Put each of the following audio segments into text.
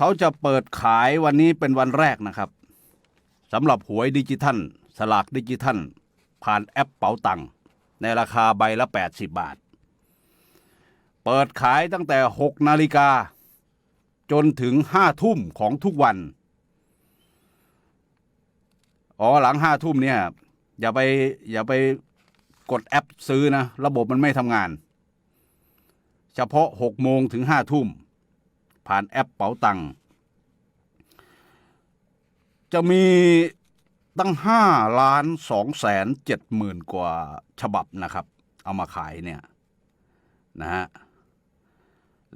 เขาจะเปิดขายวันนี้เป็นวันแรกนะครับสำหรับหวยดิจิทัล สลากดิจิทัล ผ่านแอปเป๋าตังค์ในราคาใบละ 80 บาท เปิดขายตั้งแต่ 6 นาฬิกา จนถึง 5 ทุ่มของทุกวัน อ๋อหลัง 5 ทุ่มเนี่ยอย่าไปอย่าไปกดแอปซื้อนะ ระบบมันไม่ทำงาน เฉพาะ 6 โมงถึง 5 ทุ่ม ผ่านแอปเป๋าตังจะมีตั้งห้าล้านสองแสนเจ็ดหมื่นกว่าฉบับนะครับ เอามาขายเนี่ยนะฮะ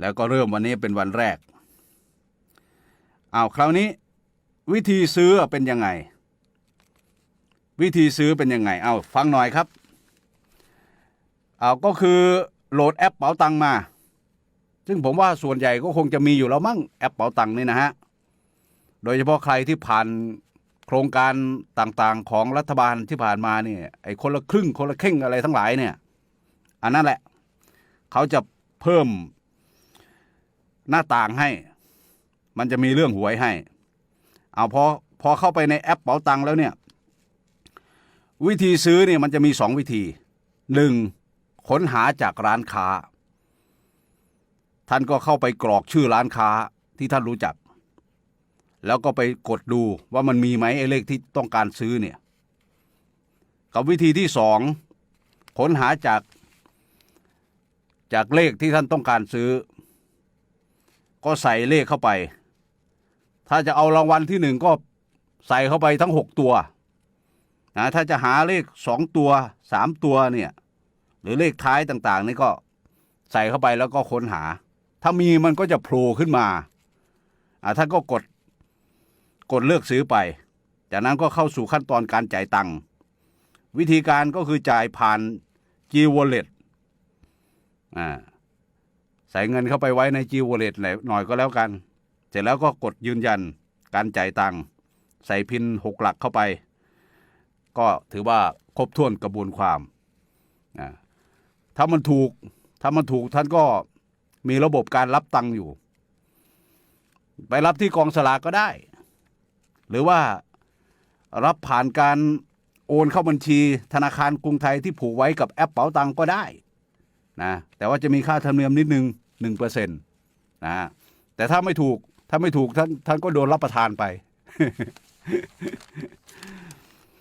แล้วก็เริ่มวันนี้เป็นวันแรกเอาคราวนี้ วิธีซื้อเป็นยังไง วิธีซื้อเป็นยังไงเอาฟังหน่อยครับเอาก็คือโหลดแอปเป๋าตังมา ซึ่งผมว่าส่วนใหญ่ก็คงจะมีอยู่แล้วมั้งแอปเป๋าตังค์นี่นะฮะ โดยเฉพาะใครที่ผ่านโครงการต่างๆของรัฐบาลที่ผ่านมาเนี่ยไอ้คนละครึ่งคนละเข่งอะไรทั้งหลายเนี่ยอันนั้นแหละ เขาจะเพิ่มหน้าต่างให้ มันจะมีเรื่องหวยให้ เอาพอพอเข้าไปในแอปเป๋าตังค์แล้วเนี่ยวิธีซื้อเนี่ยมันจะมีสองวิธีหนึ่งค้นหาจากร้านค้า ท่านก็เข้าไปกรอกชื่อร้านค้าที่ท่านรู้จัก แล้วก็ไปกดดูว่ามันมีไหมไอ้เลขที่ต้องการซื้อเนี่ย กับวิธีที่สองค้นหาจากจากเลขที่ท่านต้องการซื้อ ก็ใส่เลขเข้าไป ถ้าจะเอารางวัลที่หนึ่งก็ใส่เข้าไปทั้งหกตัวนะถ้าจะหาเลขสองตัวสามตัวเนี่ย หรือเลขท้ายต่าง ๆ นี่ก็ใส่เข้าไปแล้วก็ค้นหา ถ้ามีมันก็จะโผล่ขึ้นมาอ่าท่านก็กดกดเลือกซื้อไป จากนั้นก็เข้าสู่ขั้นตอนการจ่ายตังค์วิธีการก็คือจ่ายผ่าน G Wallet อ่าใส่เงินเข้าไปไว้ใน G Wallet หน่อยก็แล้วกัน เสร็จแล้วก็กดยืนยันการจ่ายตังค์ใส่พินหกหลักเข้าไป ก็ถือว่าครบถ้วนกระบวนความอ่าถ้ามันถูก ถ้ามันถูกท่านก็ มีระบบการรับตังค์อยู่ ไปรับที่กองสลากก็ได้ หรือว่ารับผ่านการโอนเข้าบัญชีธนาคารกรุงไทยที่ผูกไว้กับแอปเป๋าตังก็ได้นะแต่ว่าจะมีค่าธรรมเนียมนิดนึงหนึ่งเปอร์เซ็นต์นะแต่ถ้าไม่ถูกถ้าไม่ถูกท่านท่านก็โดนรับประทานไป